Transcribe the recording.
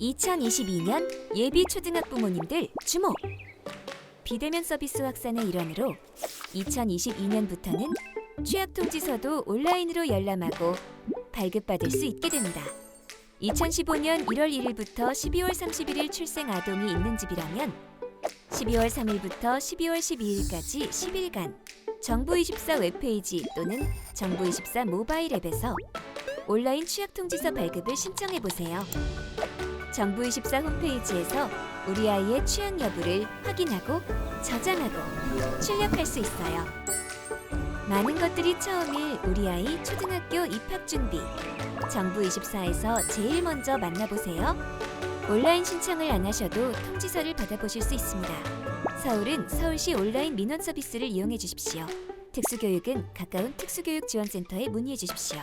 2022년 예비 초등학 부모님들 주목! 비대면 서비스 확산의 일환으로 2022년부터는 취약 통지서도 온라인으로 열람하고 발급받을 수 있게 됩니다. 2015년 1월 1일부터 12월 31일 출생 아동이 있는 집이라면 12월 3일부터 12월 12일까지 10일간 정부24 웹페이지 또는 정부24 모바일 앱에서 온라인 취약 통지서 발급을 신청해 보세요. 정부24 홈페이지에서 우리 아이의 취약 여부를 확인하고 저장하고 출력할 수 있어요. 많은 것들이 처음일 우리 아이 초등학교 입학 준비. 정부24에서 제일 먼저 만나보세요. 온라인 신청을 안 하셔도 통지서를 받아보실 수 있습니다. 서울은 서울시 온라인 민원 서비스를 이용해 주십시오. 특수교육은 가까운 특수교육 지원센터에 문의해 주십시오.